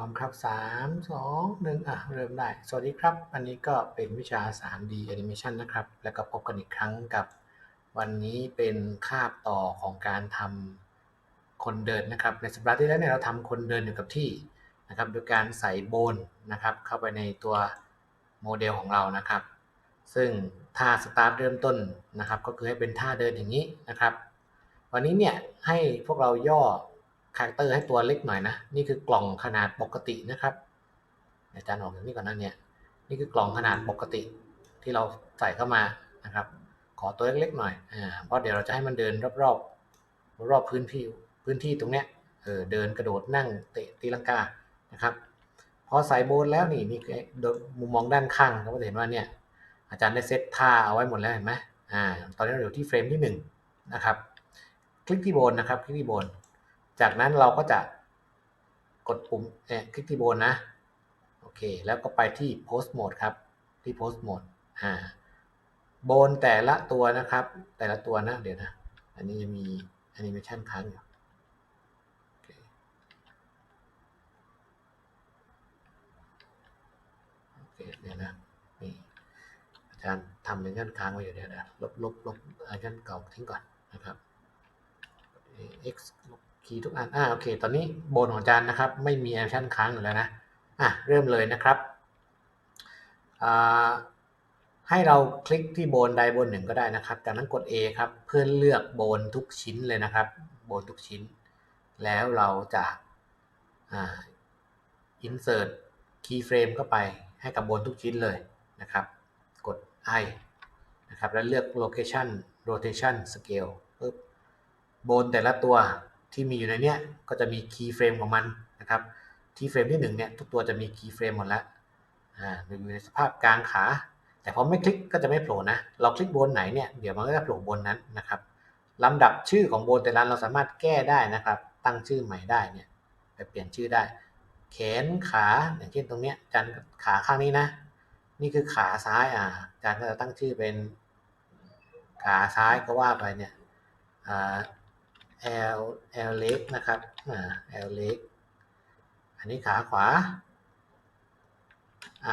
ร้อมครับสามสองหนึ่งอะ เริ่มได้ สวัสดีครับ อันนี้ก็เป็นวิชา 3D Animation นะครับ แล้วก็พบกันอีกครั้งกับ วันนี้เป็นคาบต่อของการทำคนเดินนะครับ ในสัปดาห์ที่แล้วเนี่ยเราทำคนเดินอยู่กับที่นะครับ โดยการใส่โบนนะครับ เข้าไปในตัวโมเดลของเรานะครับ ซึ่งท่าสตาร์ทเริ่มต้นนะครับ ก็คือให้เป็นท่าเดินอย่างนี้นะครับ วันนี้เนี่ยให้พวกเราย่อาแรคเตอร์ให้ตัวเล็กหน่อยนะ นี่คือกล่องขนาดปกตินะครับอาจารย์ออกอย่างนี้ก่อนนะเนี่ย นี่คือกล่องขนาดปกติที่เราใส่เข้ามานะครับ ขอตัวเล็กๆหน่อย อ่า เพราะเดี๋ยวเราจะให้มันเดินรอบๆ รอบพื้นที่พื้นที่ตรงเนี้ย เออ เดินกระโดดนั่งเตะตีลังกา นะครับ พอใส่โบนแล้วนี่นี่มุมมองด้านข้างเราก็จะเห็นว่าเนี่ย อาจารย์ได้เซตท่าเอาไว้หมดแล้วเห็นไหมอ่า ตอนนี้เราอยู่ที่เฟรมที่1นะครับ คลิกที่โบนนะครับ คลิกที่โบน จากนั้นเราก็จะกดปุ่มคลิกที่โบนนะ โอเค แล้วก็ไปที่ post mode ครับ ที่ post mode อ่าโบนแต่ละตัวนะครับ แต่ละตัวนะ เดี๋ยวนะ อันนี้ยังมีแอนิเมชันค้างอยู่โอเดี๋ยวนะนี่อาจารย์ทำเป็นยันค้างไว้อยู่เดี๋ยวนะลบลบลบอาจารย์เก่าทิ้งก่อนนะครับ x คีย์ทุกอันอ่าโอเค ตอนนี้โบนของอาจารย์นะครับ ไม่มีแอคชั่นค้างอยู่แล้วนะอะเริ่มเลยนะครับอ่าให้เราคลิกที่โบนใดโบนหนึ่งก็ได้นะครับ จากนั้นกด A ครับเพื่อเลือกโบนทุกชิ้นเลยนะครับ โบนทุกชิ้น แล้วเราจะอ่า insert keyframe เข้าไปให้กับโบนทุกชิ้นเลยนะครับ กด I นะครับ แล้วเลือก location rotation scale ปึ๊บโบนแต่ละตัว ที่มีอยู่ในเนี้ยก็จะมี keyframe ของมันนะครับที่เฟรมที่1เนี่ยทุกตัวจะมี keyframe หมดแล้วอ่าอยู่ในสภาพกลางขา แต่พอไม่คลิกก็จะไม่โผล่นะ เราคลิกบนไหนเนี่ยเดี๋ยวมันก็จะโผล่บนนั้นนะครับลำดับชื่อของโบนแต่ละเราสามารถแก้ได้นะครับ ตั้งชื่อใหม่ได้เนี่ยไปเปลี่ยนชื่อได้ แขนขาอย่างเช่นตรงเนี้ยจันขาข้างนี้นะ นี่คือขาซ้ายอ่าจันก็จะตั้งชื่อเป็น ขาซ้ายก็ว่าไปเนี่ยอ่า L L เล็กนะครับอ่า L เล็กอันนี้ขาขวา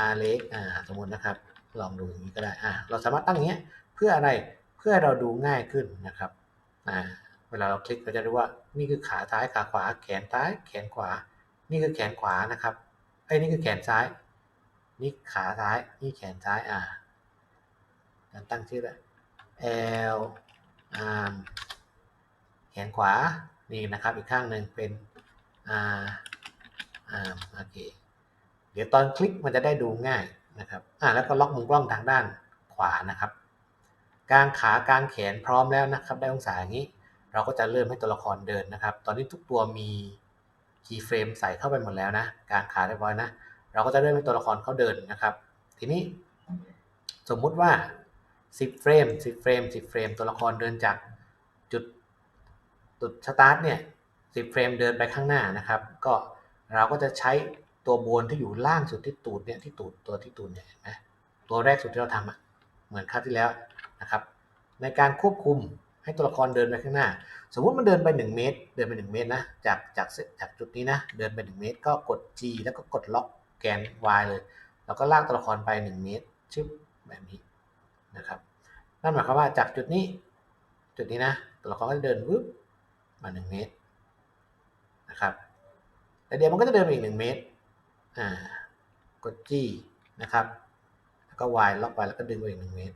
R เล็กอ่าสมมตินะครับ ลองดูอย่างนี้ก็ได้อ่าเราสามารถตั้งอย่างเงี้ยเพื่ออะไรเพื่อเราดูง่ายขึ้นนะครับอ่าเวลาเราคลิกเราจะรู้ว่านี่คือขาซ้ายขาขวา แขนซ้าย แขนขวา นี่คือแขนขวานะครับไอ้นี่คือแขนซ้าย นี่ขาซ้ายนี่แขนซ้ายอ่าตั้งชื่อลย L arm ขนขวานี่นะครับอีกข้างหนึ่งเป็น R arm โอเคเดี๋ยวตอนคลิกมันจะได้ดูง่ายนะครับอ่าแล้วก็ล็อกมุมกล้องทางด้านขวานะครับกลางขากลางแขนพร้อมแล้วนะครับได้องศาอย่างนี้ เราก็จะเริ่มให้ตัวละครเดินนะครับ ตอนนี้ทุกตัวมี keyframe ใส่เข้าไปหมดแล้วนะกลางขาเรียบร้อยนะ เราก็จะเริ่มให้ตัวละครเขาเดินนะครับ ทีนี้สมมุติว่า 10เฟรม10เฟรม10เฟรมตัวละครเดินจาก จุดสตาร์ทเนี่ย10เฟรมเดินไปข้างหน้านะครับ ก็เราก็จะใช้ตัวบนที่อยู่ล่างสุดที่ตูดเนี่ยที่ตูดตัวที่ตูดเนี่ยนะตัวแรกสุดที่เราทำอะเหมือนคราวที่แล้วนะครับ ในการควบคุมให้ตัวละครเดินไปข้างหน้า สมมุติมันเดินไป 1 เมตร เดินไป 1 เมตรนะจากจากจากจุดนี้นะเดินไป 1 เมตร ก็กด G แล้วก็กดล็อกแกน Y เลย แล้วก็ลากตัวละครไป 1 เมตรชึบแบบนี้นะครับนั่นหมายความว่าจากจุดนี้ จุดนี้นะตัวละครก็จะเดินวึบ มา1เมตรนะครับแล้วเดี๋ยวมันก็จะเดินไปอีก 1 เมตรอ่ากด G นะครับ แล้วก็ Y ล็อกไปแล้วก็ดึงไปอีก 1 เมตร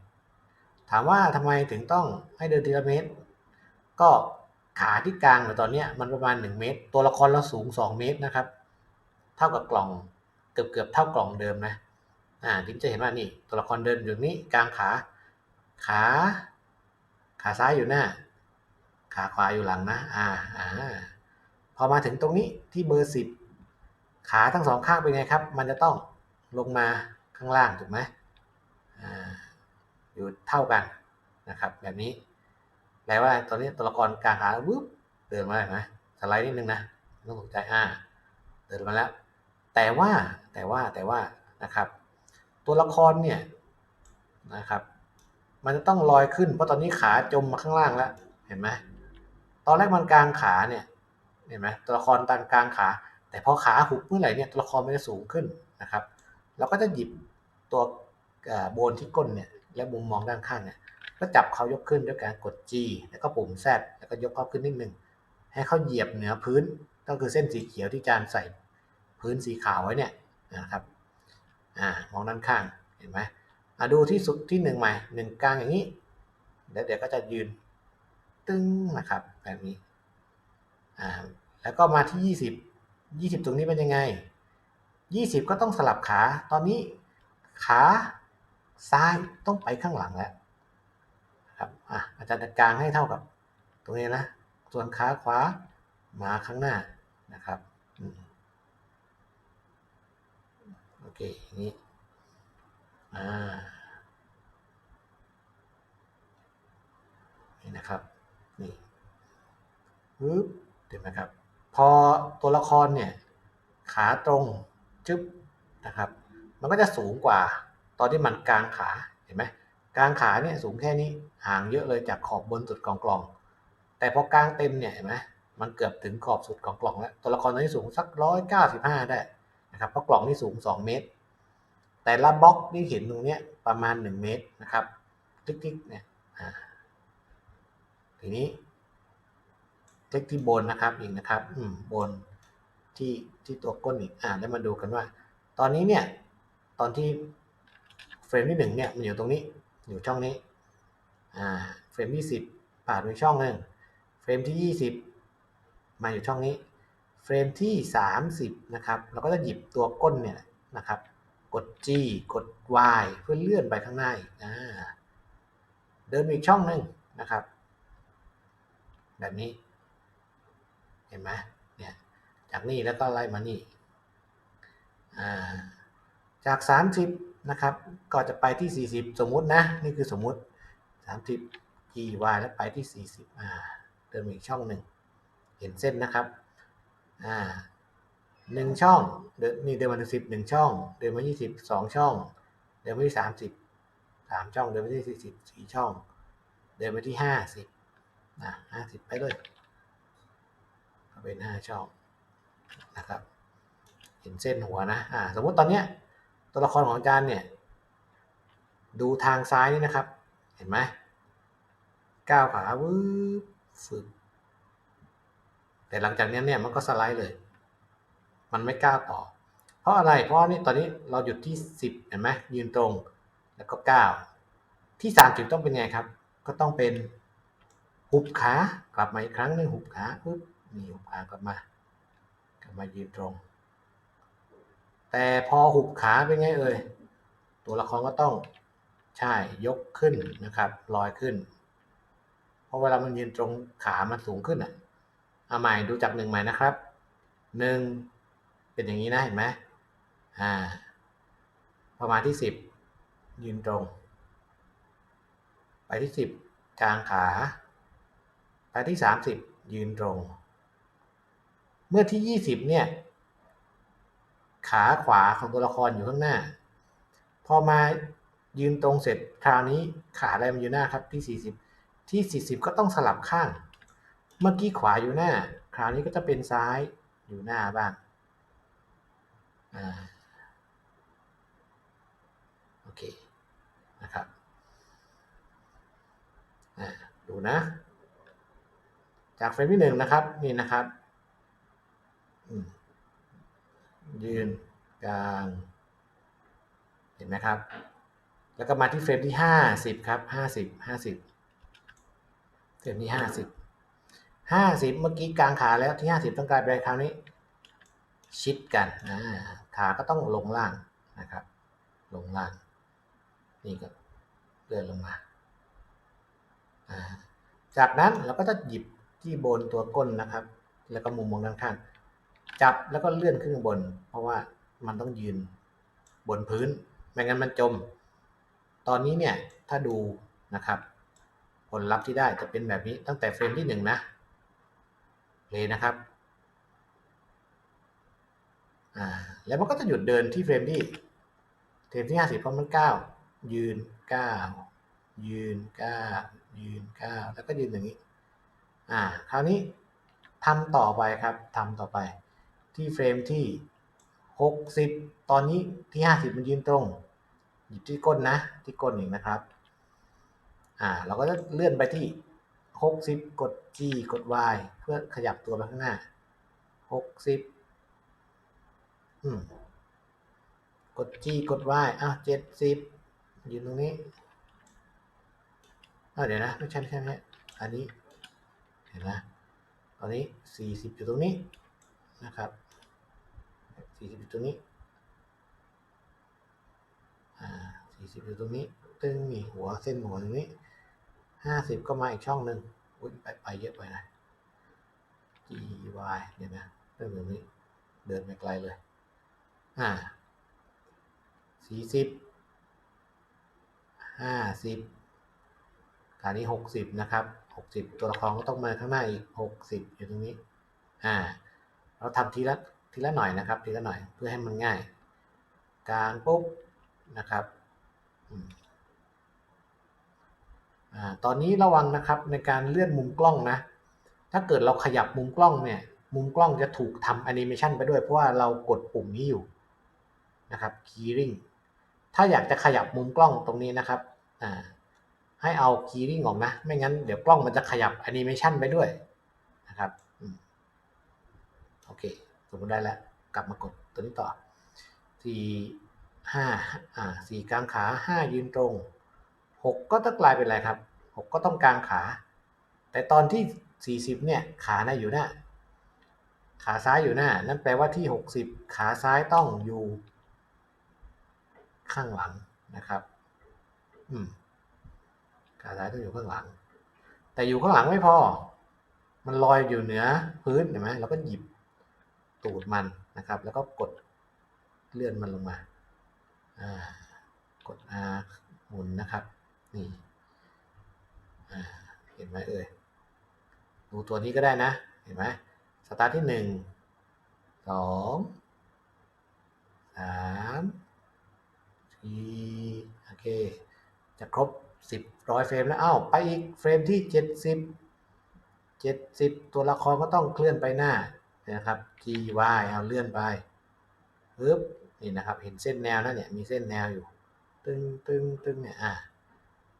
ถามว่าทำไมถึงต้องให้เดินทีละเมตร ก็ขาที่กลางในตอนนี้มันประมาณ 1 เมตร ตัวละครเราสูง 2 เมตรนะครับ เท่ากับกล่องเกือบเกือบเท่ากล่องเดิมนะอ่าทิมจะเห็นว่านี่ตัวละครเดินอยู่นี้กลางขา ขา ขาซ้ายอยู่หน้า ขาขวาอยู่หลังนะ อ่าอ่าพอมาถึงตรงนี้ที่เบอร์สิบขาทั้งสองข้างเป็นไงครับ มันจะต้องลงมาข้างล่างถูกไหมอ่าอยู่เท่ากันนะครับ แบบนี้แปลว่าตอนนี้ตัวละครกลางขาวึบเดินมาเห็นไหมสไลด์นิดนึงนะต้องสนใจอ่าเดินมาแล้ว แต่ว่าแต่ว่าแต่ว่านะครับ ตัวละครเนี่ยนะครับ มันจะต้องลอยขึ้นเพราะตอนนี้ขาจมมาข้างล่างแล้ว เห็นไหม ตอนแรกมันกลางขาเนี่ยเห็นไหมตัวละครตังกลางขา แต่พอขาหุบเมื่อไหร่เนี่ยตัวละครมันจะสูงขึ้นนะครับเราก็จะหยิบตัวโบนที่ก้นเนี่ยและมุมมองด้านข้างเนี่ยก็จับเขายกขึ้นด้วยการกด G แล้วก็ปุ่ม Z แล้วก็ยกเขาขึ้นนิดนึงให้เขาเหยียบเหนือพื้นก็คือเส้นสีเขียวที่จานใส่พื้นสีขาวไว้เนี่ยนะครับอ่ามองด้านข้างเห็นไหมอะดูที่สุดที่หนึ่งใหม่หนึ่งกลางอย่างนี้เดี๋ยวเดี๋ยวก็จะยืน ตึ้งนะครับ แบบนี้อ่าแล้วก็มาที่ยี่สิบยี่สิบตรงนี้เป็นยังไงยี่สิบก็ต้องสลับขา ตอนนี้ขาซ้ายต้องไปข้างหลังแล้วครับอะอาจารย์จัดกลางให้เท่ากับตรงนี้นะ ส่วนขาขวามาข้างหน้านะครับอโอเคอย่างนี้อ่านี่นะครับ นี่ปึ๊บเห็นไหมครับ พอตัวละครเนี่ย ขาตรงจึ๊บนะครับ มันก็จะสูงกว่า ตอนที่มันกลางขาเห็นไหมกลางขาเนี่ยสูงแค่นี้ห่างเยอะเลยจากขอบบนสุดกองกล่อง แต่พอกลางเต็มเนี่ยเห็นไหมมันเกือบถึงขอบสุดของกล่องแล้วตัวละครตัวนี้สูงสักร้อยเก้าสิบห้าได้นะครับเพราะกล่องนี่สูงสองเมตร แต่ละบล็อกที่เห็นตรงเนี้ยประมาณหนึ่งเมตรนะครับติ๊กๆเนี่ย ทีนี้คลิกที่บนนะครับอีกนะครับ อืมบนที่ที่ตัวก้นอีกอ่าแล้วมาดูกันว่า ตอนนี้เนี่ย ตอนที่เฟรมที่หนึ่งเนี่ยมันอยู่ตรงนี้ อยู่ช่องนี้ อ่า เฟรมที่สิบผ่านไปช่องหนึ่งเฟรมที่ยี่สิบมาอยู่ช่องนี้ เฟรมที่สามสิบนะครับ เราก็จะหยิบตัวก้นเนี่ยนะครับ กด G กด Y เพื่อเลื่อนไปข้างหน้าอ่าเดินไปอีกช่องหนึ่งนะครับ แบบนี้ เห็นไหมเนี่ยจากนี่แล้วก็ไล่มานี่าจาก 30 นะครับ ก็จะไปที่ 40 สมมุตินะ นี่คือสมมุติ 30 G Y แล้วไปที่ 40อ่าเดินอีกช่องหนึ่ง เห็นเส้นนะครับอ่าหนึ่งช่องเดินนี่เดินมาถึงสิบหนึ่งช่อง เดินมายี่สิบสองช่อง เดินมาที่สามสิบสามช่อง เดินมาที่สี่สิบสี่ช่อง เดินมาที่ห้าสิบ นะห้าสิบไปเลยเป็นห้าช่องนะครับเห็นเส้นหัวนะอ่าสมมติตอนเนี้ยตัวละครของอาจารย์เนี่ย ดูทางซ้ายนี่นะครับ เห็นไหมก้าวขาวืบฝึกแต่หลังจากนี้เนี่ยมันก็สไลด์เลย มันไม่ก้าวต่อ เพราะอะไร เพราะนี่ตอนนี้เราหยุดที่10เห็นไหมยืนตรง แล้วก็ก้าวที่30ต้องเป็นไงครับ ก็ต้องเป็น หุบขากลับมาอีกครั้งหนึ่งหุบขาปุ๊บนี่หุบขากลับมากลับมายืนตรง แต่พอหุบขาเป็นไงเอ่ยตัวละครก็ต้องใช่ยกขึ้นนะครับลอยขึ้น เพราะเวลามันยืนตรงขามันสูงขึ้นอะเอาใหม่ดูจากหนึ่งใหม่นะครับหนึ่งเป็นอย่างนี้นะเห็นไหมอ่าประมาณที่สิบยืนตรง ไปที่สิบกลางขา ไปที่สามสิบยืนตรง เมื่อที่ยี่สิบเนี่ย ขาขวาของตัวละครอยู่ข้างหน้า พอมายืนตรงเสร็จคราวนี้ขาอะไรมันอยู่หน้าครับที่ 40 ที่ 40 ก็ต้องสลับข้าง เมื่อกี้ขวาอยู่หน้า คราวนี้ก็จะเป็นซ้ายอยู่หน้าบ้างอ่าโอเคนะครับดูนะ จากเฟรมที่หนึ่งนะครับนี่นะครับยืนกลาง เห็นไหมครับ แล้วก็มาที่เฟรมที่ห้าสิบครับห้าสิบห้าสิบเฟรมที่ห้าสิบห้าสิบเมื่อกี้กลางขาแล้วที่ห้าสิบต้องกลายเป็นคราวนี้ ชิดกันขาก็ต้องลงล่างนะครับ ลงล่าง นี่ก็เลื่อนลงมา จากนั้นเราก็จะหยิบ ที่บนตัวก้นนะครับ แล้วก็มุมมองด้านข้าง จับแล้วก็เลื่อนขึ้นบน เพราะว่ามันต้องยืนบนพื้น ไม่งั้นมันจม ตอนนี้เนี่ยถ้าดูนะครับ ผลลัพธ์ที่ได้จะเป็นแบบนี้ตั้งแต่เฟรมที่หนึ่งนะเลยนะครับอ่าแล้วมันก็จะหยุดเดินที่เฟรมที่เฟรมที่ห้าสิบเพราะมันเก้ายืนเก้ายืนเก้ายืนเก้าแล้วก็ยืนอย่างนี้ อ่าคราวนี้ทำต่อไปครับทำต่อไป ที่เฟรมที่หกสิบตอนนี้ที่ห้าสิบมันยืนตรงหยิบที่ก้นนะ ที่ก้นอีกนะครับ อ่า เราก็จะเลื่อนไปที่หกสิบกด G กด Y เพื่อขยับตัวไปข้างหน้าหกสิบอืม กด G กด Y อ้าวเจ็ดสิบยืนตรงนี้อ้าวเดี๋ยวนะ ไม่ใช่ไม่ใช่ไม่ใช่อันนี้ เห็นไหมตอนนี้สี่สิบอยู่ตรงนี้นะครับสี่สิบอยู่ตรงนี้ อ่าสี่สิบอยู่ตรงนี้ ตึงนี่หัวเส้นหัวตรงนี้ห้าสิบก็มาอีกช่องหนึ่งอุ้ยไปไปเยอะไปนะ G Y เดี๋ยนะเรื่องตรงนี้เดินไปไกลเลย อ่าสี่สิบห้าสิบคราวนี้หกสิบนะครับ หกสิบตัวละครก็ต้องมาข้างหน้าอีกหกสิบอยู่ตรงนี้ อ่า เราทำทีละทีละหน่อยนะครับ ทีละหน่อยเพื่อให้มันง่าย กลางปุ๊บนะครับอ่าตอนนี้ระวังนะครับในการเลื่อนมุมกล้องนะ ถ้าเกิดเราขยับมุมกล้องเนี่ย มุมกล้องจะถูกทำแอนิเมชันไปด้วยเพราะว่าเรากดปุ่มนี้อยู่นะครับ keyring ถ้าอยากจะขยับมุมกล้องตรงนี้นะครับ อ่า ให้เอา keyring ออกนะ ไม่งั้นเดี๋ยวกล้องมันจะขยับแอนิเมชันไปด้วยนะครับอโอเค สมมติได้แล้ว กลับมากดตัวนี้ต่อสี่ห้าอ่าสี่กลางขาห้ายืนตรงหกก็ต้องกลายเป็นอะไรครับหกก็ต้องกลางขา แต่ตอนที่สี่สิบเนี่ยขาหน้าอยู่หน้า ขาซ้ายอยู่หน้า นั่นแปลว่าที่หกสิบขาซ้ายต้องอยู่ ข้างหลังนะครับ อืม ขาซ้ายต้องอยู่ข้างหลัง แต่อยู่ข้างหลังไม่พอ มันลอยอยู่เหนือพื้นเห็นไหมเราก็หยิบตูดมันนะครับ แล้วก็กดเลื่อนมันลงมาอ่ากด R หมุนนะครับนี่เห็นไหมเอ่ยดูตัวนี้ก็ได้นะ เห็นไหมสตาร์ทที่หนึ่งสองสามสี่โอเค จะครบ สิบร้อยเฟรมแล้วอ้าวไปอีกเฟรมที่เจ็ดสิบเจ็ดสิบตัวละครก็ต้องเคลื่อนไปหน้านะครับ G Y เอาเลื่อนไปปึ๊บนี่นะครับเห็นเส้นแนวนะเนี่ยมีเส้นแนวอยู่ ตึงตึงตึงเนี่ยอ่า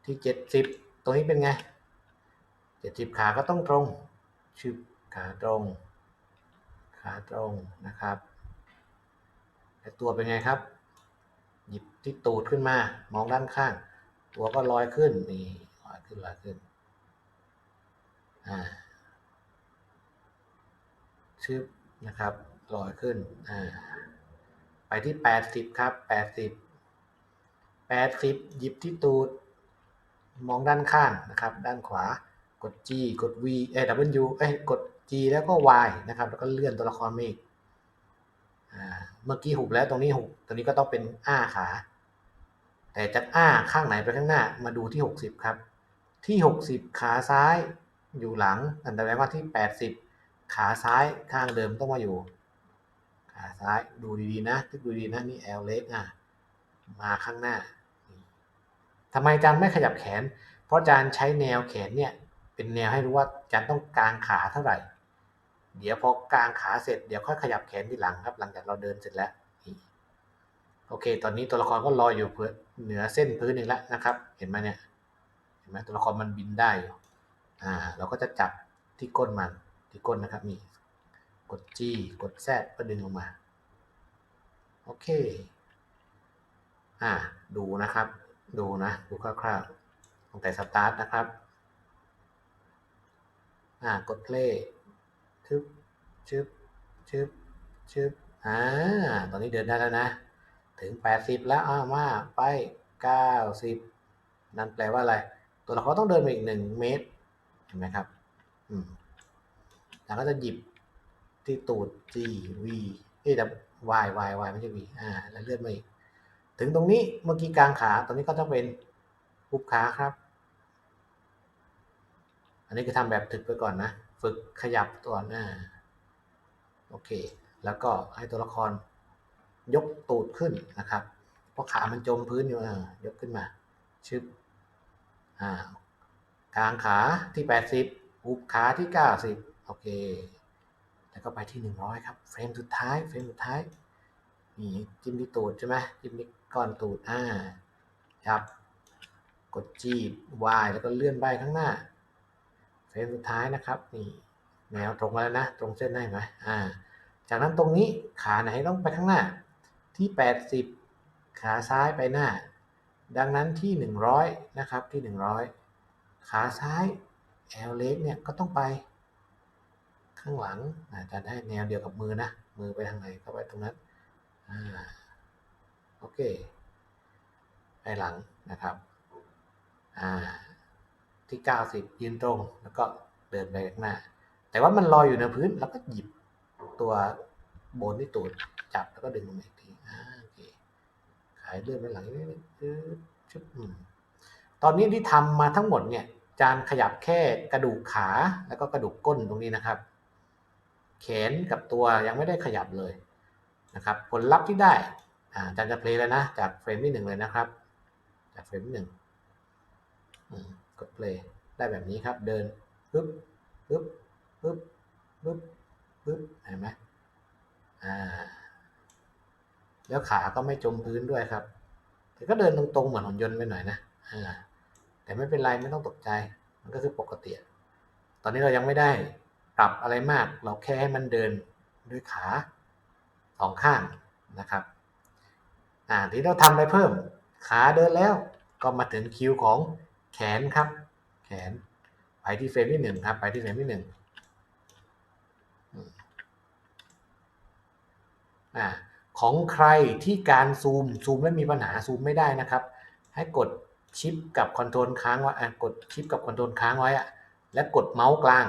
ที่เจ็ดสิบตรงนี้เป็นไงเจ็ดสิบขาก็ต้องตรงชึบขาตรง ขาตรงนะครับแต่ตัวเป็นไงครับ หยิบที่ตูดขึ้นมามองด้านข้าง ตัวก็ลอยขึ้นนี่ลอยขึ้นลอยขึ้นอ่าชึบนะครับลอยขึ้นอ่าไปที่แปดสิบครับแปดสิบแปดสิบหยิบที่ตูด มองด้านข้างนะครับ ด้านขวากด G กด V เอ้ย W เอ้ยกด G แล้วก็ Y นะครับ แล้วก็เลื่อนตัวละครมาอีกอ่าเมื่อกี้หุบแล้วตรงนี้หุบตรงนี้ก็ต้องเป็นอ้าขา แต่จากอ้าข้างไหนไปข้างหน้ามาดูที่ 60 ครับ ที่ 60 ขาซ้ายอยู่หลังนั่นแปลว่าที่ 80 ขาซ้ายข้างเดิมต้องมาอยู่ ขาซ้ายดูดีๆนะทึกดูดีนะนี่ L เล็กอะมาข้างหน้าทำไมอาจารย์ไม่ขยับแขน เพราะอาจารย์ใช้แนวแขนเนี่ยเป็นแนวให้รู้ว่าอาจารย์ต้องกางขาเท่าไหร่ เดี๋ยวพอกางขาเสร็จเดี๋ยวค่อยขยับแขนทีหลังครับ หลังจากเราเดินเสร็จแล้ว โอเค ตอนนี้ตัวละครก็ลอยอยู่เพื่อเหนือเส้นพื้นอีกแล้วนะครับ เห็นไหมเนี่ย เห็นไหมตัวละครมันบินได้อยู่อ่า เราก็จะจับที่ก้นมัน ที่ก้นนะครับนี่ กด G กด Z ก็ดึงลงมา โอเค อ่า ดูนะครับ ดูนะ ดูคร่าวๆตั้งแต่สตาร์ทนะครับ อ่า กด play ชึบชึบชึบชึบอ่า ตอนนี้เดินได้แล้วนะ ถึง 80 แล้วอ้าวมาไป 90 นั่นแปลว่าอะไร ตัวละครต้องเดินไปอีก 1 เมตร เห็นไหมครับอืมแล้วก็จะหยิบที่ตูด G V เอ้ย Y Y Y ไม่ใช่ V อ่า แล้วเลื่อนมาอีก ถึงตรงนี้เมื่อกี้กลางขา ตอนนี้ก็ต้องเป็นหุบขาครับ อันนี้คือทำแบบถึกไปก่อนนะ ฝึกขยับตัวหน้า โอเค แล้วก็ให้ตัวละคร ยกตูดขึ้นนะครับเพราะขามันจมพื้นอยู่ยกขึ้นมาชึบอ่ากลางขาที่ 80หุบขาที่ 90 โอเค แล้วก็ไปที่หนึ่งร้อยครับ เฟรมสุดท้าย เฟรมสุดท้าย นี่จิ้มที่ตูดใช่ไหมจิ้มที่ก้อนตูดอ่าครับ กดจีบ Y แล้วก็เลื่อนไปข้างหน้า เฟรมสุดท้ายนะครับ นี่แนวตรงแล้วนะ ตรงเส้นได้ไหมอ่า จากนั้นตรงนี้ขาไหนต้องไปข้างหน้า ที่ 80 ขาซ้ายไปหน้า ดังนั้นที่ 100 นะครับที่ 100 ขาซ้าย L เล็กเนี่ยก็ต้องไปข้างหลังอาจจะได้แนวเดียวกับมือนะ มือไปทางไหนก็ไปตรงนั้นอโอเค ไปหลังนะครับอ่าที่ 90 ยืนตรงแล้วก็เดินไปข้างหน้า แต่ว่ามันลอยอยู่ในพื้น แล้วก็หยิบตัวโบนที่ตูดจับแล้วก็ดึงลงมาอีกายเลื่อนไปหลังนิดนึงปึ๊บชึบอืมตอนนี้ที่ทำมาทั้งหมดเนี่ย จานขยับแค่กระดูกขาแล้วก็กระดูกก้นตรงนี้นะครับ แขนกับตัวยังไม่ได้ขยับเลยนะครับ ผลลัพธ์ที่ได้อาจารย์จะเพลย์แล้วนะ จากเฟรมที่หนึ่งเลยนะครับ จากเฟรมที่หนึ่งกดเพลย์ได้แบบนี้ครับ เดินปึ๊บปึ๊บปึ๊บปึ๊บปึ๊บเห็นไหมอ่า แล้วขาก็ไม่จมพื้นด้วยครับ แต่ก็เดินตรงๆเหมือนหุ่นยนต์ไปหน่อยนะอแต่ไม่เป็นไรไม่ต้องตกใจ มันก็คือปกติ ตอนนี้เรายังไม่ได้ปรับอะไรมาก เราแค่ให้มันเดินด้วยขาสองข้างนะครับอ่าที่เราทำไปเพิ่ม ขาเดินแล้วก็มาถึงคิวของแขนครับ แขนไปที่เฟรมที่หนึ่งครับ ไปที่เฟรมที่หนึ่งอ่า ของใครที่การซูมซูมแล้วมีปัญหาซูมไม่ได้นะครับ ให้กดชิปกับคอนโทรลค้างไว้อะกดชิปกับคอนโทรลค้างไว้อะและกดเมาส์กลาง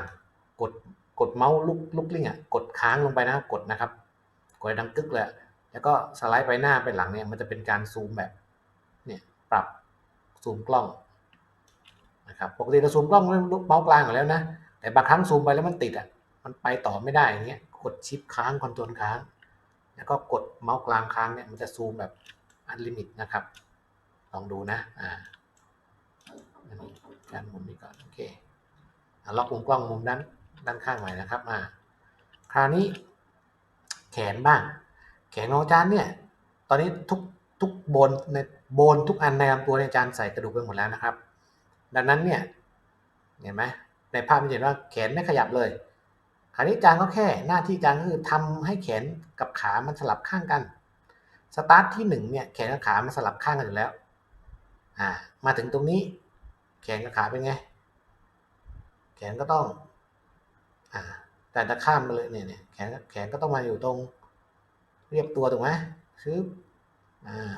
กดกดเมาส์ลูกลูกลิงอะกดค้างลงไปนะกดนะครับ กดดังกึกเลยแล้วก็สไลด์ไปหน้าไปหลังเนี่ยมันจะเป็นการซูมแบบเนี่ยปรับซูมกล้องนะครับปกติเราซูมกล้องด้วยเมาส์กลางอยู่แล้วนะแต่บางครั้งซูมไปแล้วมันติดอะมันไปต่อไม่ได้อย่างเงี้ยกดชิปค้างคอนโทรลค้าง แล้วก็กดเมาส์กลางค้างเนี่ยมันจะซูมแบบอันลิมิตนะครับ ลองดูนะ อ่าอันนี้การหมุนนี้ก่อนโอเคอล็อกมุมกล้องมุมด้านด้านข้างใหม่นะครับอ่าคราวนี้ แขนบ้าง แขนของอาจารย์เนี่ย ตอนนี้ทุกทุกโบนในโบนทุกอันในลำตัวในยอาจารย์ใส่กระดูกไปหมดแล้วนะครับ ดังนั้นเนี่ยเห็นไหมในภาพมันจะเห็นว่าแขนไม่ขยับเลย คราวนี้จารย์ก็แค่หน้าที่จารย์ก็คือทำให้แขนกับขามันสลับข้างกันสตาร์ทที่หนึ่งเนี่ยแขนกับขามันสลับข้างกันอยู่แล้ว อ่า มาถึงตรงนี้ แขนกับขาเป็นไง แขนก็ต้อง อ่า แต่จะข้ามไปเลยเนี่ยเนี่ยแขนแขนก็ต้องมาอยู่ตรง เรียบตัวถูกไหมชึบอ่า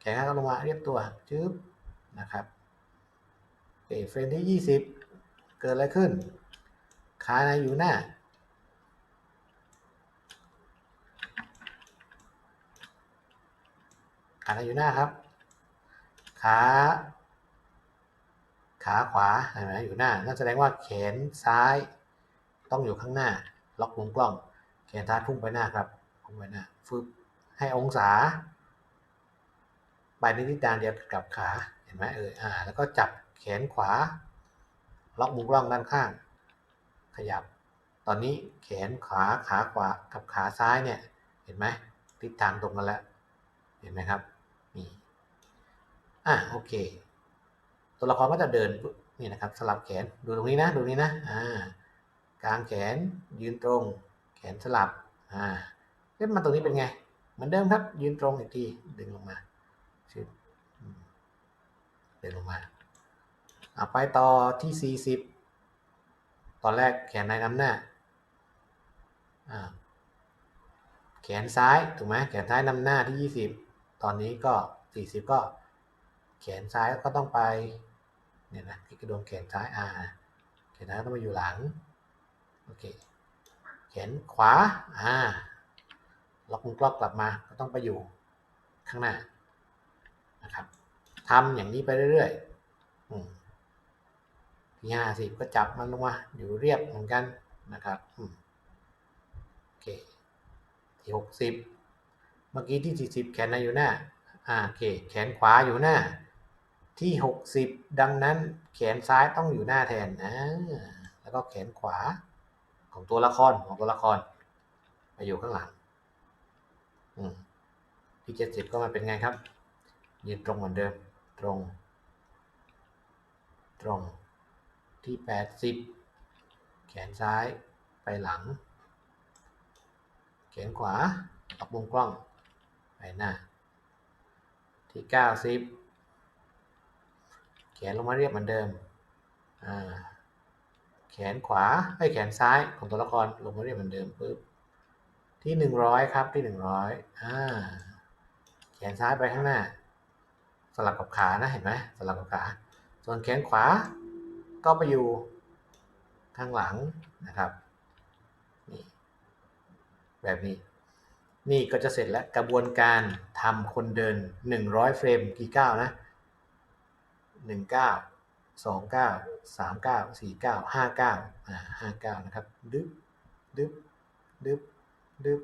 แขนก็ลงมาเรียบตัวชึบนะครับเคเฟรมที่ยี่สิบเกิดอะไรขึ้น ขาในอยู่หน้า ขาในอยู่หน้าครับ ขา ขาขวาเห็นไหมอยู่หน้านั่นแสดงว่าแขนซ้าย ต้องอยู่ข้างหน้า ล็อกมุมกล้อง แขนซ้ายพุ่งไปหน้าครับ พุ่งไปหน้าฟึบให้องศาไปในทิศทางเดียวกับขา เห็นไหมเอออ่า แล้วก็จับแขนขวา ล็อกมุมกล้องด้านข้าง ขยับ ตอนนี้แขนขาขาขวากับขาซ้ายเนี่ย เห็นไหมทิศทางตรงกันแล้ว เห็นไหมครับนี่อะโอเค ตัวละครก็จะเดินนี่นะครับ สลับแขนดูตรงนี้นะ ดูนี้นะอ่ากลางแขนยืนตรง แขนสลับอ่าเล่นมาตรงนี้เป็นไงเหมือนเดิมครับ ยืนตรงอีกทีดึงลงมาชึบอืมดึงลงมาเอาไปต่อที่ 40 ตอนแรกแขนในนำหน้า แขนซ้ายถูกไหมแขนซ้ายนำหน้าที่ 20 ตอนนี้ก็ 40 ก็ แขนซ้ายก็ต้องไปเนี่ยนะที่กระโดนแขนซ้ายอ่าแขนซ้ายต้องมาอยู่หลังโอเคแขนขวาอ่าล็อกมุมกล้องกลับมาก็ต้องไปอยู่ข้างหน้านะครับทำอย่างนี้ไปเรื่อยๆอื มที่ห้าสิบก็จับมันลงมาอยู่เรียบเหมือนกันนะครับโอเคที่หกสิบเมื่อกี้ที่สี่สิบแขนในอยู่หน้าอ่าโอเคแขนขวาอยู่หน้า ที่หกสิบดังนั้นแขนซ้ายต้องอยู่หน้าแทนนะแล้วก็แขนขวาของตัวละครของตัวละครไปอยู่ข้างหลังอืมที่เจ็ดสิบก็มาเป็นไงครับยืนตรงเหมือนเดิมตรง ตรง ที่แปดสิบแขนซ้ายไปหลัง แขนขวาออกมุมกล้องไปหน้า ที่เก้าสิบแขนลงมาเรียบเหมือนเดิม แขนขวาไอ้แขนซ้ายของตัวละครลงมาเรียบเหมือนเดิมปุ๊บที่หนึ่งร้อยครับที่หนึ่งร้อยอ่าแขนซ้ายไปข้างหน้า สลับกับขานะเห็นไหมสลับกับขา ส่วนแขนขวา ก็ไปอยู่ข้างหลังนะครับนี่แบบนี้ นี่ก็จะเสร็จแล้วกระบวนการทำคนเดิน 100 เฟรมกี่ก้าวนะ 1 9 2 9 3 9 4 9 5 9อ่า5 9 นะครับ ดึบดึบดึบดึบ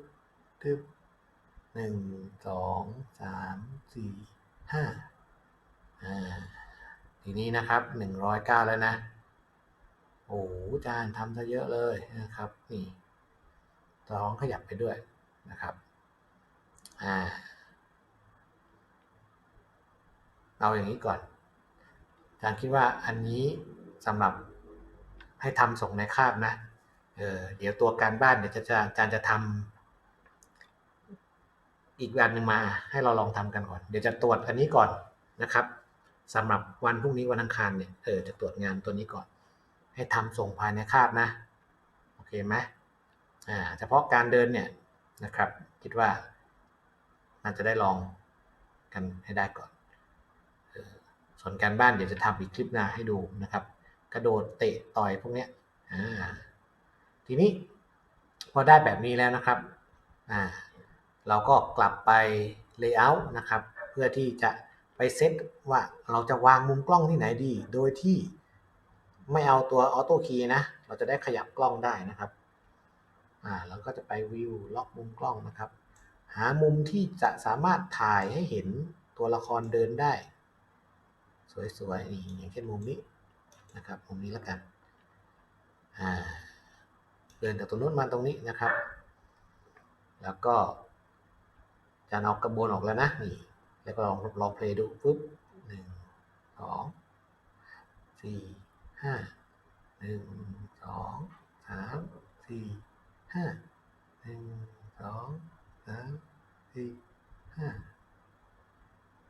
ดึบหนึ่งสองสามสี่ห้าอ่าทีนี้นะครับหนึ่งร้อยเก้าแล้วนะ โอ้อาจารย์ทำซะเยอะเลยนะครับนี่ท้องขยับไปด้วยนะครับอ่าเอาอย่างนี้ก่อนอาจารย์คิดว่าอันนี้สำหรับให้ทำส่งในคาบนะเออเดี๋ยวตัวการบ้านเดี๋ยวจะจะอาจารย์จะทำอีกวันหนึ่งมา ให้เราลองทำกันก่อน เดี๋ยวจะตรวจอันนี้ก่อนนะครับสำหรับวันพรุ่งนี้วันอังคารเนี่ยเออจะตรวจงานตัวนี้ก่อน ให้ทำส่งภายในคาบนะ โอเคไหมอ่าเฉพาะการเดินเนี่ยนะครับ คิดว่าน่าจะได้ลองกันให้ได้ก่อน ส่วนการบ้านเดี๋ยวจะทำอีกคลิปหน้าให้ดูนะครับ กระโดดเตะต่อยพวกเนี้ยอ่าทีนี้พอได้แบบนี้แล้วนะครับอ่าเราก็กลับไป layout นะครับ เพื่อที่จะไปเซตว่าเราจะวางมุมกล้องที่ไหนดี โดยที่ ไม่เอาตัวออโต้คีย์นะ เราจะได้ขยับกล้องได้นะครับ อ่าเราก็จะไปวิวล็อกมุมกล้องนะครับ หามุมที่จะสามารถถ่ายให้เห็นตัวละครเดินได้ สวยๆนี่อย่างเช่นมุมนี้นะครับ มุมนี้แล้วกัน อ่า เดินจากตรงนู้นมาตรงนี้นะครับ แล้วก็จะเอากระบวนออกแล้วนะนี่ แล้วก็ลองลองเพลย์ดูปุ๊บหนึ่งสองสี่ ห้าหนึ่งสองสามสี่ห้าหนึ่งสองสามสี่ห้า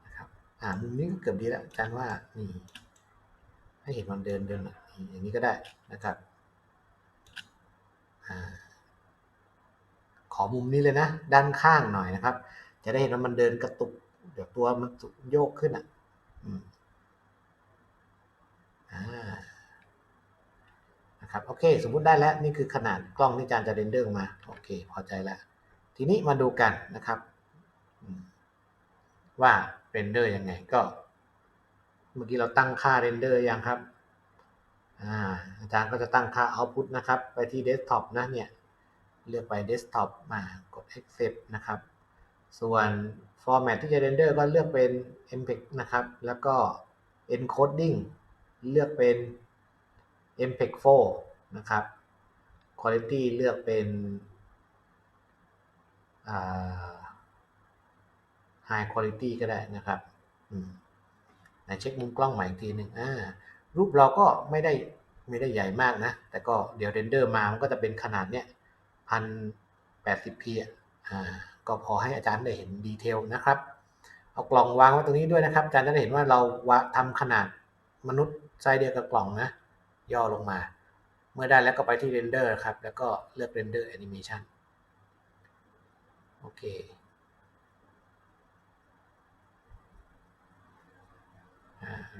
นะครับอ่ามุมนี้ก็เกือบดีแล้วอาจารย์ว่านี่ให้เห็นมันเดินเดินนี่อย่างนี้ก็ได้นะครับขอมุมนี้เลยนะ ด้านข้างหน่อยนะครับ จะได้เห็นว่ามันเดินกระตุก เดี๋ยวตัวมันโยกขึ้นอะอ่า นะครับโอเค สมมุติได้แล้วนี่คือขนาดกล้องที่อาจารย์จะเรนเดอร์มาโอเค พอใจแล้ว ทีนี้มาดูกันนะครับ ว่าเรนเดอร์ยังไงก็ เมื่อกี้เราตั้งค่าเรนเดอร์ยังครับอาอาจารย์ก็จะตั้งค่า output นะครับ ไปที่เดสก์ท็อปนะเนี่ย เลือกไปเดสก์ท็อปมากด accept นะครับ ส่วน format ที่จะเรนเดอร์ก็เลือกเป็น MPEG นะครับ แล้วก็ encoding เลือกเป็น MPEG 4นะครับ quality เลือกเป็น high quality ก็ได้นะครับไหนเช็คมุมกล้องใหม่อีกทีหนึ่งรูปเราก็ไม่ได้ไม่ได้ใหญ่มากนะ แต่ก็เดี๋ยวเรนเดอร์มามันก็จะเป็นขนาดเนี้ยพันแปดสิบพีอ่าก็พอให้อาจารย์ได้เห็นดีเทลนะครับ เอากล่องวางไว้ตรงนี้ด้วยนะครับ อาจารย์จะได้เห็นว่าเราวาทำขนาดมนุษย์ไซส์เดียวกับกล่องนะ ย่อลงมา เมื่อได้แล้วก็ไปที่เรนเดอร์ครับ แล้วก็เลือกเรนเดอร์แอนิเมชันโอเค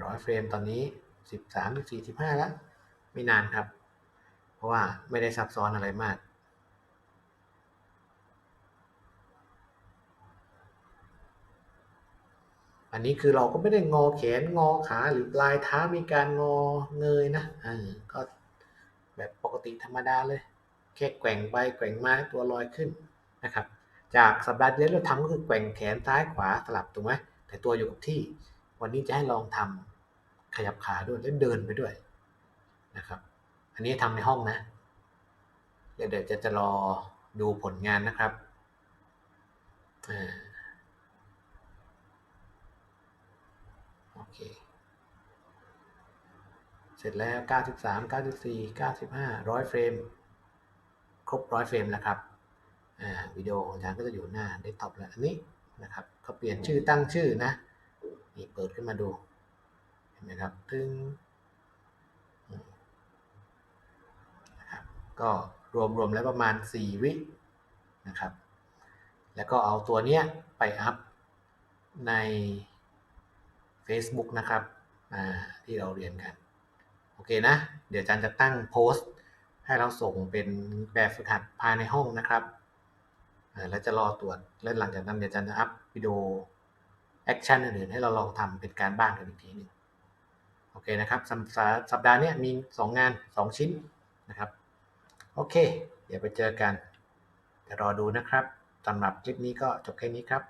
ร้อยเฟรมตอนนี้สิบสามสิบสี่สิบห้าแล้ว ไม่นานครับ เพราะว่าไม่ได้ซับซ้อนอะไรมาก อันนี้คือเราก็ไม่ได้งอแขนงอขาหรือปลายเท้ามีการงอเงยนะอ่าก็แบบปกติธรรมดาเลย แค่แกว่งไปแกว่งมาตัวลอยขึ้นนะครับ จากสัปดาห์ที่แล้วเราทำก็คือแกว่งแขนซ้ายขวาสลับถูกไหมแต่ตัวอยู่กับที่ วันนี้จะให้ลองทำขยับขาด้วยและเดินไปด้วยนะครับ อันนี้ทำในห้องนะเดี๋ยวเดี๋ยวจะจะรอดูผลงานนะครับอ่าโอเค เสร็จแล้ว 93 94 95 100 เฟรม ครบ 100 เฟรมแล้วครับวิดีโอของอาจารย์ก็จะอยู่หน้าเดสก์ท็อปแล้วอันนี้นะครับเขาเปลี่ยนชื่อตั้งชื่อนะนี่เปิดขึ้นมาดูเห็นไหมครับตึงนะครับก็รวมรวมแล้วประมาณ 4 วินะครับ แล้วก็เอาตัวเนี้ยไปอัพใน Facebook นะครับที่เราเรียนกัน โอเคนะ เดี๋ยวอาจารย์จะตั้งโพสต์ ให้เราส่งเป็นแบบฝึกหัดภายในห้องนะครับแล้วจะรอตรวจแล้วหลังจากนั้นเดี๋ยวอาจารย์จะอัพวิดีโอแอคชั่นอื่นๆให้เราลองทำเป็นการบ้านกันอีกทีหนึ่งโอเคนะครับสัปสัปดาห์นี้มี 2 งาน 2 ชิ้นนะครับ โอเค เดี๋ยวไปเจอกันเดี๋ยวรอดูนะครับสำหรับคลิปนี้ก็จบแค่นี้ครับ